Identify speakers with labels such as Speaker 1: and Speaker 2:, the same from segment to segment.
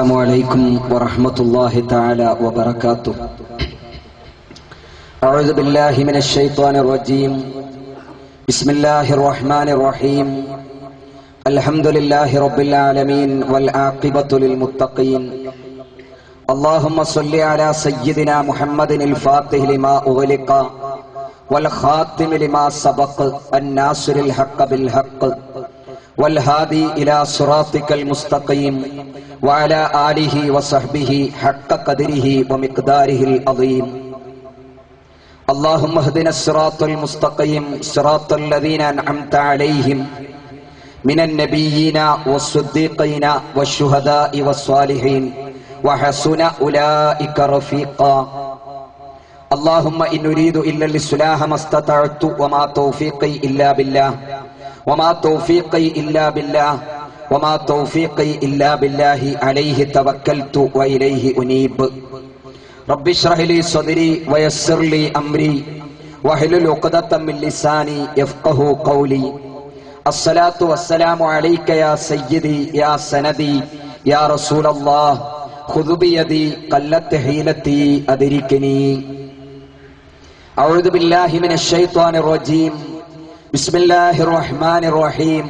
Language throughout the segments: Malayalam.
Speaker 1: السلام عليكم ورحمة الله تعالى وبركاته أعوذ بالله من الشيطان الرجيم بسم الله الرحمن الرحيم الحمد لله رب العالمين والعاقبة للمتقين اللهم صل على سيدنا محمد الفاتح لما أغلق والخاتم لما سبق الناصر الحق بالحق والهادي إلى صراطك المستقيم وعلى آله وصحبه حق قدره ومقداره العظيم اللهم اهدنا الصراط المستقيم صراط الذين أنعمت عليهم من النبيين والصديقين والشهداء والصالحين وحسن أولئك رفيقا اللهم إن نريد إلا الإصلاح ما استطعت وما توفيقي إلا بالله وما توفيقي إلا بالله وما توفيقي إلا بالله عليه توكلت وإليه أنيب رب اشرح لي صدري ويسر لي أمري واحلل عقدة من لساني يفقه قولي الصلاة والسلام عليك يا سيدي يا سندي يا رسول الله خذ بيدي قلت حيلتي أدركني أعوذ بالله من الشيطان الرجيم بسم الله الرحمن الرحيم.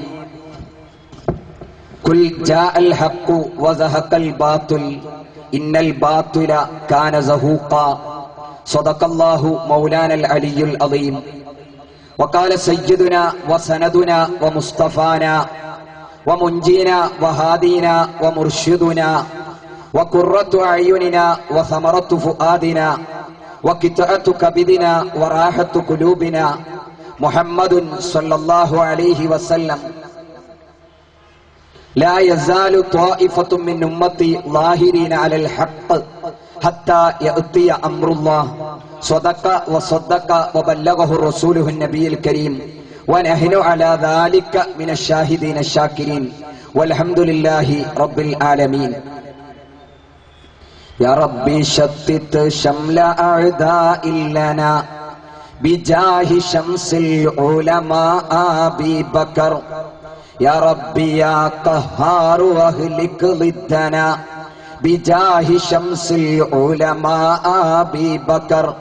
Speaker 1: قل جاء الحق وزهق الباطل. إن الباطل كان زهوقا. صدق الله مولانا العلي العظيم. وقال سيدنا وسندنا ومصطفانا ومنجينا وهادينا ومرشدنا وقرة أعيننا وثمرة فؤادنا وقطعة كبدنا وراحة قلوبنا محمد صلى الله عليه وسلم لا يزال طائفة من أمتي ظاهرين على الحق حتى يأتي أمر الله صدق وصدق وبلغه رسوله النبي الكريم ونحن على ذلك من الشاهدين الشاكرين والحمد لله رب العالمين يا ربي شتت شمل أعداء لنا بجاه شمس العلماء أبي بكر يا ربي يا قهار أهلك ضدنا بجاه شمس العلماء أبي بكر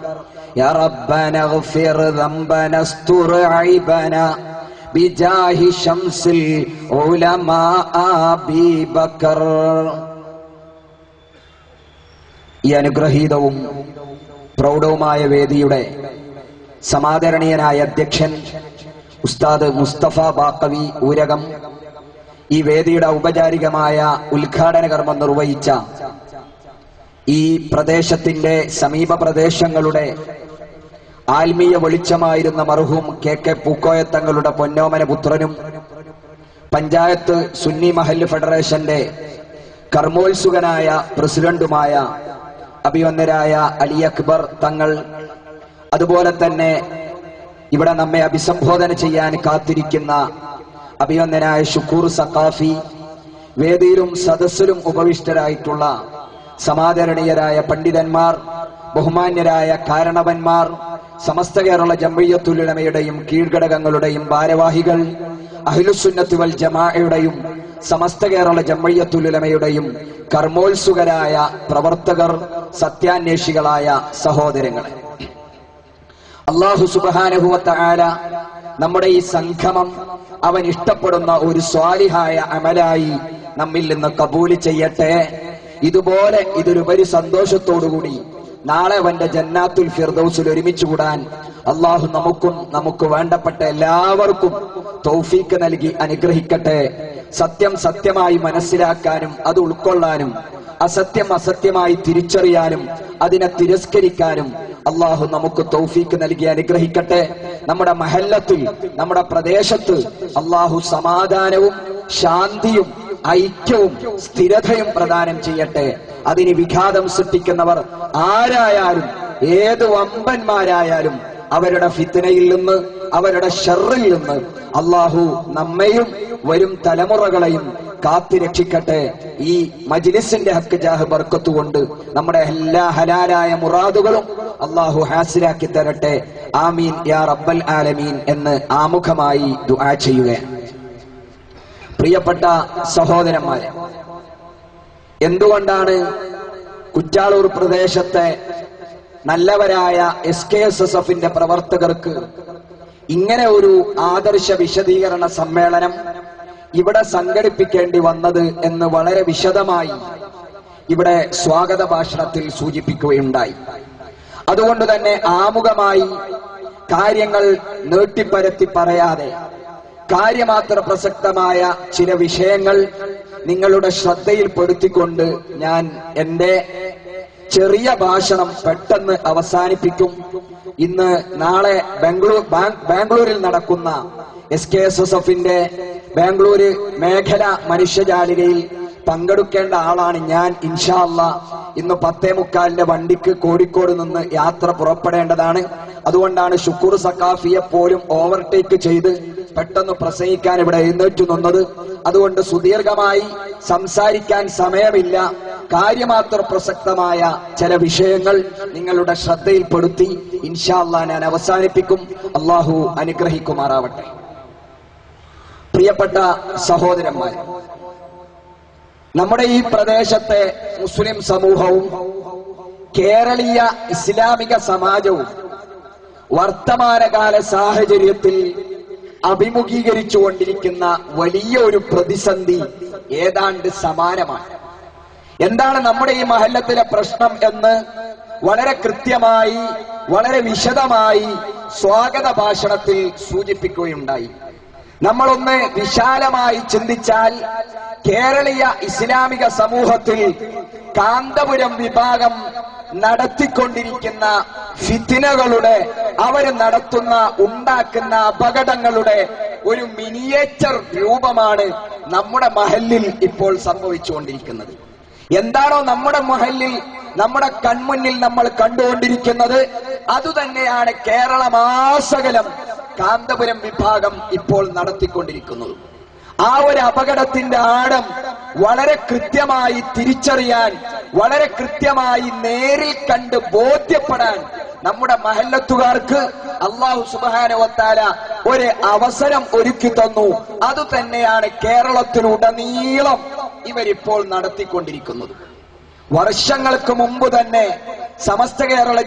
Speaker 1: يا ربنا اغفر ذنبنا استر عيبنا بجاه شمس العلماء أبي بكر ഈ അനുഗ്രഹീതവും പ്രൗഢവുമായ വേദിയുടെ സമാദരണീയനായ അധ്യക്ഷൻ ഉസ്താദ് മുസ്തഫ ബാക്കവി ഊരകം ഈ വേദിയുടെ ഔപചാരികമായ ഉദ്ഘാടന കർമ്മം നിർവഹിച്ച ഈ പ്രദേശത്തിന്റെ സമീപ പ്രദേശങ്ങളുടെ ആത്മീയ വെളിച്ചമായിരുന്ന മർഹൂം കെ കെ പൂക്കോയത്തങ്ങളുടെ പൊന്നോമന പുത്രനും പഞ്ചായത്ത് സുന്നി മഹൽ ഫെഡറേഷന്റെ കർമ്മോത്സുകനായ പ്രസിഡന്റുമായ അഭിവന്ദരായ അലി അക്ബർ തങ്ങൾ അതുപോലെ തന്നെ ഇവിടെ നമ്മെ അഭിസംബോധന ചെയ്യാൻ കാത്തിരിക്കുന്ന അഭിവന്ദനായ ഷുക്കൂർ സഖാഫി വേദിയിലും സദസ്സിലും ഉപവിഷ്ടരായിട്ടുള്ള സമാദരണീയരായ പണ്ഡിതന്മാർ ബഹുമാന്യരായ കാരണവന്മാർ സമസ്ത കേരള ജമ്പയ്യത്തുലമയുടെയും കീഴ്ഘടകങ്ങളുടെയും ഭാരവാഹികൾ അഹിലുസുന്നത്ത് വൽ ജമാഅയുടെയും സമസ്ത കേരള ജമ്മയ്യത്തുലമയുടെയും കർമ്മോത്സുകരായ പ്രവർത്തകർ സത്യാന്വേഷികളായ സഹോദരങ്ങളെ. അള്ളാഹു സുബാനുഭവത്ത ആല നമ്മുടെ ഈ സംഗമം അവൻ ഇഷ്ടപ്പെടുന്ന ഒരു സ്വാലിഹായ അമലായി നമ്മിൽ നിന്ന് കബൂലി ചെയ്യട്ടെ. ഇതുപോലെ ഇതൊരുപരി സന്തോഷത്തോടുകൂടി നാളെ അവന്റെ ജന്നാത്തുൽ ഫിർദൌസിൽ ഒരുമിച്ച് കൂടാൻ അള്ളാഹു നമുക്കും നമുക്ക് വേണ്ടപ്പെട്ട എല്ലാവർക്കും തൗഫീക്ക് നൽകി അനുഗ്രഹിക്കട്ടെ. സത്യം സത്യമായി മനസ്സിലാക്കാനും അത് ഉൾക്കൊള്ളാനും അസത്യം അസത്യമായി തിരിച്ചറിയാനും അതിനെ തിരസ്കരിക്കാനും അള്ളാഹു നമുക്ക് തൗഫീക്ക് നൽകി അനുഗ്രഹിക്കട്ടെ. നമ്മുടെ മഹല്ലത്തിൽ നമ്മുടെ പ്രദേശത്ത് അള്ളാഹു സമാധാനവും ശാന്തിയും ഐക്യവും സ്ഥിരതയും പ്രദാനം ചെയ്യട്ടെ. അതിന് വിഘാതം സൃഷ്ടിക്കുന്നവർ ആരായാലും ഏത് വമ്പന്മാരായാലും അവരുടെ ഫിത്തനയിൽ നിന്ന് അവരുടെ ഷെറിൽ നിന്ന് അള്ളാഹു നമ്മയും വരും തലമുറകളെയും കാത്തിരക്ഷിക്കട്ടെ ഈ മജ്ലിസിന്റെ ഹക്ക് ജാഹ് ബർക്കത്തുകൊണ്ട് നമ്മുടെ എല്ലാ ഹലാലായ മുറാദുകളും അള്ളാഹു ഹാസിലാക്കി തരട്ടെ. ആമീൻ യാ റബ്ബൽ ആലമീൻ എന്ന് ആമുഖമായി ദുആ ചെയ്യുകയാണ്. പ്രിയപ്പെട്ട സഹോദരന്മാരെ എന്തുകൊണ്ടാണ് കുറ്റാളൂർ പ്രദേശത്തെ നല്ലവരായ എസ് കെ എസ് എസ് എഫിന്റെ പ്രവർത്തകർക്ക് ഇങ്ങനെ ഒരു ആദർശ വിശദീകരണ സമ്മേളനം ഇവിടെ സംഘടിപ്പിക്കേണ്ടി വന്നത് എന്ന് വളരെ വിശദമായി ഇവിടെ സ്വാഗത ഭാഷണത്തിൽ സൂചിപ്പിക്കുകയുണ്ടായി. അതുകൊണ്ട് തന്നെ ആമുഖമായി കാര്യങ്ങൾ നീട്ടിപ്പരത്തി പറയാതെ കാര്യമാത്ര പ്രസക്തമായ ചില വിഷയങ്ങൾ നിങ്ങളുടെ ശ്രദ്ധയിൽപ്പെടുത്തിക്കൊണ്ട് ഞാൻ എന്റെ ചെറിയ ഭാഷണം പെട്ടെന്ന് അവസാനിപ്പിക്കും. ഇന്ന് നാളെ ബാംഗ്ലൂർ ബാംഗ്ലൂരിൽ നടക്കുന്ന എസ് കെ എസ് എസ് എഫിന്റെ ബാംഗ്ലൂര് മേഖല മനുഷ്യജാലികയിൽ പങ്കെടുക്കേണ്ട ആളാണ് ഞാൻ ഇൻഷാല്ല ഇന്ന് പത്തേ മുക്കാലിന്റെ വണ്ടിക്ക് കോഴിക്കോട് നിന്ന് യാത്ര പുറപ്പെടേണ്ടതാണ്. അതുകൊണ്ടാണ് ഷുക്കൂർ സക്കാഫിയെ പോലും ഓവർടേക്ക് ചെയ്ത് പെട്ടെന്ന് പ്രസംഗിക്കാൻ ഇവിടെ എഴുന്നേറ്റു നിന്നത്. അതുകൊണ്ട് സുദീർഘമായി സംസാരിക്കാൻ സമയമില്ല. കാര്യമാത്ര പ്രസക്തമായ ചില വിഷയങ്ങൾ നിങ്ങളുടെ ശ്രദ്ധയിൽപ്പെടുത്തി ഇൻഷാല്ല ഞാൻ അവസാനിപ്പിക്കും. അള്ളാഹു അനുഗ്രഹിക്കുമാറാവട്ടെ. പ്രിയപ്പെട്ട സഹോദരന്മാർ നമ്മുടെ ഈ പ്രദേശത്തെ മുസ്ലിം സമൂഹവും കേരളീയ ഇസ്ലാമിക സമാജവും വർത്തമാനകാല സാഹചര്യത്തിൽ അഭിമുഖീകരിച്ചുകൊണ്ടിരിക്കുന്ന വലിയ ഒരു പ്രതിസന്ധി ഏതാണ്ട് സമാനമാണ്. എന്താണ് നമ്മുടെ ഈ മഹല്ലത്തിലെ പ്രശ്നം എന്ന് വളരെ കൃത്യമായി വളരെ വിശദമായി സ്വാഗത ഭാഷണത്തിൽ സൂചിപ്പിക്കുകയുണ്ടായി. നമ്മളൊന്ന് വിശാലമായി ചിന്തിച്ചാൽ കേരളീയ ഇസ്ലാമിക സമൂഹത്തിൽ കാന്തപുരം വിഭാഗം നടത്തിക്കൊണ്ടിരിക്കുന്ന ഫിത്തിനകളുടെ അവർ നടത്തുന്ന ഉണ്ടാക്കുന്ന അപകടങ്ങളുടെ ഒരു മിനിയേച്ചർ രൂപമാണ് നമ്മുടെ മഹലിൽ ഇപ്പോൾ സംഭവിച്ചുകൊണ്ടിരിക്കുന്നത്. എന്താണോ നമ്മുടെ മഹലിൽ നമ്മുടെ കൺമുന്നിൽ നമ്മൾ കണ്ടുകൊണ്ടിരിക്കുന്നത് അതുതന്നെയാണ് കേരളമാസകലം കാന്തപുരം വിഭാഗം ഇപ്പോൾ നടത്തിക്കൊണ്ടിരിക്കുന്നത്. ആ ഒരു അപകടത്തിന്റെ ആഴം വളരെ കൃത്യമായി തിരിച്ചറിയാൻ വളരെ കൃത്യമായി നേരിൽ കണ്ട് ബോധ്യപ്പെടാൻ നമ്മുടെ മഹല്ലത്തുകാർക്ക് അള്ളാഹു സുബാനുവത്താല ഒരു അവസരം ഒരുക്കി തന്നു. അത് തന്നെയാണ് കേരളത്തിലുടനീളം ഇവരിപ്പോൾ നടത്തിക്കൊണ്ടിരിക്കുന്നത്. വർഷങ്ങൾക്ക് മുമ്പ് തന്നെ സമസ്ത കേരള